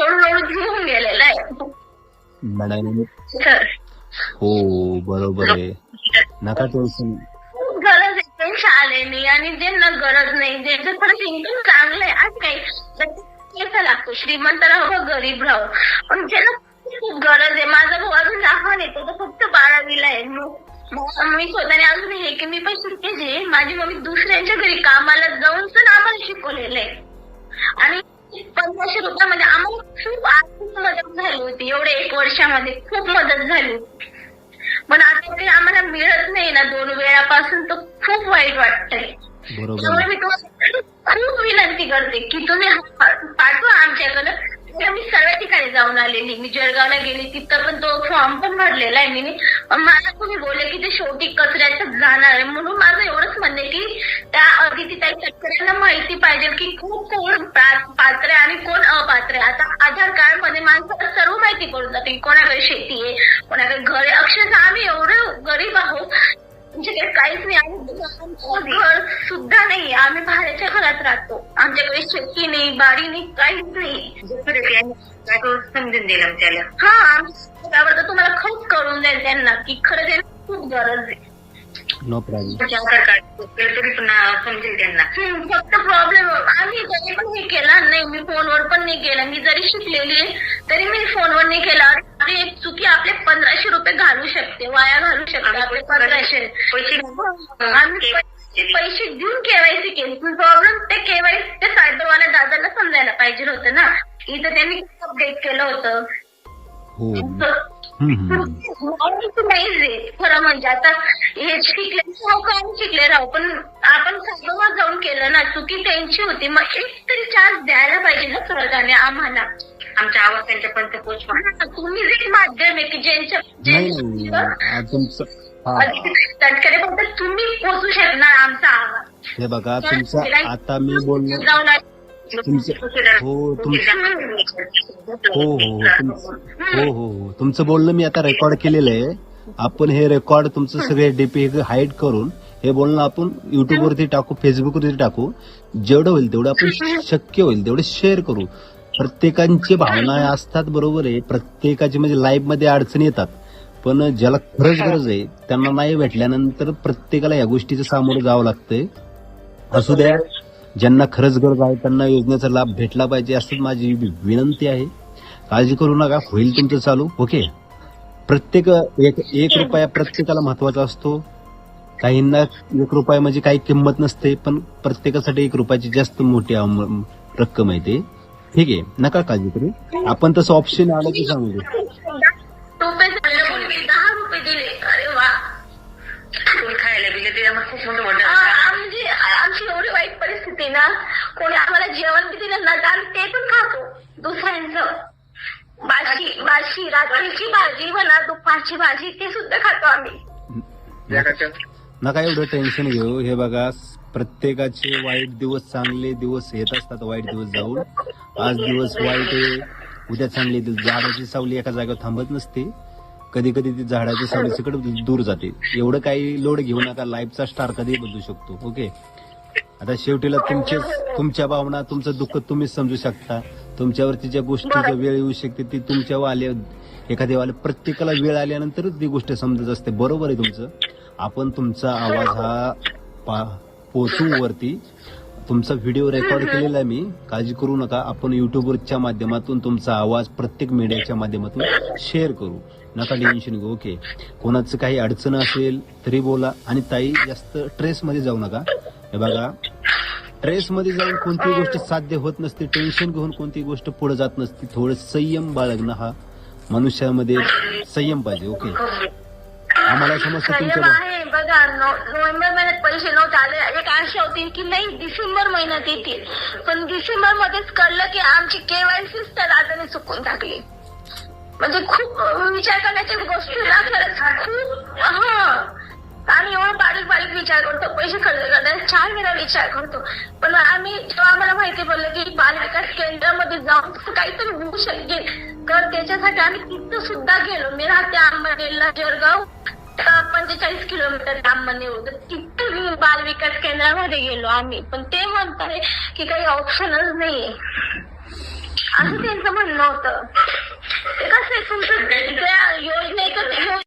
हळूहळू घेऊन गेलेला आहे मॅडम हो बरोबर आहे. नका टेन्शन खूप गरज आहे ते शाळेने आणि ज्यांना गरज नाही ज्यांचं खरंच इन्कम चांगलं आहे आज काही पैसा लागतो. श्रीमंत राहो का गरीब राहो? पण ज्यांना खूप गरज आहे. माझा भाऊ अजून लहान आहे तो तर फक्त बारावीला आहे. मी स्वतःने अजून हे की मी पण शिकेचे माझी मम्मी दुसऱ्यांच्या घरी कामाला जाऊन पण आम्हाला शिकवलेलं आहे. आणि पंधराशे रुपयामध्ये आम्हाला खूप आर्थिक मदत झाली होती. एवढे एक वर्षामध्ये खूप मदत झाली होती. पण आता ते आम्हाला मिळत नाही ना. दोन वेळापासून तर खूप वाईट वाटतंय. त्यामुळे मी तुम्हाला खूप विनंती करते की तुम्ही पाठवा आमच्याकडे. तर मी सर्व ठिकाणी जाऊन आलेली. मी जळगावला गेली तिथं पण तो फॉर्म पण भरलेला आहे मी मला तुम्ही बोलले की ते शेवटी कचऱ्याचं जाणार आहे. म्हणून माझं एवढंच म्हणणं आहे की त्या अतिथी ताई शेतकऱ्यांना माहिती पाहिजे की खूप कोण पात्र आहे आणि कोण अपात्र आहे. आता आधार कार्डमध्ये माणसाला सर्व माहिती पडून जाते की कोणाकडे शेती आहे कोणाकडे घर आहे. अक्षरशः आम्ही एवढे गरीब आहोत आमच्याकडे काहीच नाही. घर सुद्धा नाही. आम्ही भाड्याच्या घरात राहतो. आमच्याकडे शेती नाही बाडी नाही काहीच नाही. समजून दिलं त्याला. हा आमच्या तर तुम्हाला खरंच कळून जाईल त्यांना की खरं त्यांना खूप गरज आहे. नो प्रॉब्लेम फक्त प्रॉब्लेम आम्ही तरी पण हे केला नाही मी फोनवर पण नाही केला. मी जरी शिकलेली आहे तरी मी फोनवर नाही केला. आणि एक चुकी आपले पंधराशे रुपये घालू शकते वाया घालू शकते आपले पंधराशे. पैसे आम्ही पै- पैसे देऊन केवायसी केली. प्रॉब्लेम ते केवायसी ते सायबरवाल्या दादाला समजायला पाहिजे होतं ना. इथं त्यांनी अपडेट केलं होतं. हो. हम्म, हम्म. माहिती नाही रे खरं म्हणजे आता हे शिकले राहू का आम्ही शिकले राहू? पण आपण सायबरवर जाऊन केलं ना चुकी त्यांची होती. मग एक तरी चान्स द्यायला पाहिजे ना सरकारने आम्हाला. आमच्या हा, तुम्ही जे माध्यम आहे की ज्यांच्या हा. तटकरे फक्त तुम्ही पोहोचू शकणार आमचा आवाज. हे बघा तुमचं आता मी बोलणं हो तुमचं हो हो हो तुमचं हो हो हो तुमचं बोलणं मी आता रेकॉर्ड केलेलं आहे. आपण हे रेकॉर्ड तुमचं सगळे डीपी हाईड करून हे बोलणं आपण युट्यूब वरती टाकू फेसबुक वरती टाकू. जेवढं होईल तेवढं आपण शक्य होईल तेवढे शेअर करू. प्रत्येकांची भावना असतात बरोबर आहे. प्रत्येकाची म्हणजे लाईफमध्ये अडचणी येतात. पण ज्याला खरंच गरज आहे त्यांना नाही भेटल्यानंतर प्रत्येकाला या गोष्टीचं सामोरं जावं लागतंय. असू द्या ज्यांना खरंच गरज आहे त्यांना योजनेचा लाभ भेटला पाहिजे असं माझी विनंती आहे. काळजी करू नका होईल तुमचं चालू ओके? प्रत्येक एक एक रुपया प्रत्येकाला महत्त्वाचा असतो. काहींना एक रुपया म्हणजे काही किंमत नसते पण प्रत्येकासाठी एक रुपयाची जास्त मोठी रक्कम आहे ते. ठीक आहे नका काळजी करू. आपण तसं ऑप्शन आलं की सांगू. आमची एवढी वाईट परिस्थिती ना कोणी आम्हाला जेवण बी दिलं ना ते पण खातो. दुसऱ्यांचं. बाशी बाशी रात्रीची भाजी म्हणा दुपारची भाजी ते सुद्धा खातो आम्ही. नका एवढं टेन्शन घेऊ. हे बघा प्रत्येकाचे वाईट दिवस चांगले दिवस येत असतात वाईट दिवस जाऊन. आज दिवस वाईट आहे उद्या चांगले झाडाची सावली एका जागेवर थांबत नसते. कधी कधी ती झाडाची सावली सगळं दूर जाते. एवढं काही लोड घेऊ नका. लाईफचा स्टार कधी बदलू शकतो. ओके आता शेवटीला तुमचे तुमच्या भावना तुमचं दुःख तुम्हीच समजू शकता. तुमच्यावरती ज्या गोष्टीचा वेळ येऊ शकते ती तुमच्या आले एखाद्या वाले प्रत्येकाला वेळ आल्यानंतरच ती गोष्ट समजत असते. बरोबर आहे तुमचं. आपण तुमचा आवाज हा पा- पोहोचवू वरती तुमचा व्हिडिओ रेकॉर्ड केलेला आहे मी. काळजी करू नका. आपण युट्यूबवरच्या माध्यमातून तुमचा आवाज प्रत्येक मीडियाच्या माध्यमातून शेअर करू. नका टेन्शन घेऊ. ओके कोणाचं काही अडचण असेल तरी बोला. आणि ताई जास्त ट्रेस मध्ये जाऊ नका. हे बघा. ट्रेस मध्ये जाऊन कोणतीही गोष्ट साध्य होत नसते टेन्शन घेऊन कोणतीही गोष्ट पुढे जात नसते. थोडं संयम बाळगणं हा मनुष्यामध्ये संयम पाहिजे. ओके आम्हाला समजतं तुमच्या आहे. बघा नो- नोव्हेंबर महिन्यात पैसे नव्हते आले. एक आशा होती. की नाही डिसेंबर महिन्यात येतील. पण डिसेंबर मध्येच कळलं की आमची केवायसीच त्या दादाने चुकून टाकली. म्हणजे खूप विचार करण्याच्या गोष्टी ना खरंच खूप हा. आम्ही एवढं बारीक बारीक विचार करतो. पैसे खर्च करताना चार वेळा विचार करतो. पण आम्ही जेव्हा आम्हाला माहिती पडलं की बाल विकास केंद्रामध्ये जाऊन काहीतरी होऊ शकेल. तर त्याच्यासाठी आम्ही तिथं सुद्धा गेलो. मी राहते अंबनेरला जळगाव. पंचेचाळीस किलोमीटर लांब निवड तिथे बाल विकास केंद्रामध्ये गेलो आम्ही. पण ते म्हणताय की काही ऑप्शनच नाहीये. असं त्यांचं म्हणणं होतं. ते कसं तुमचं? त्या योजनेचं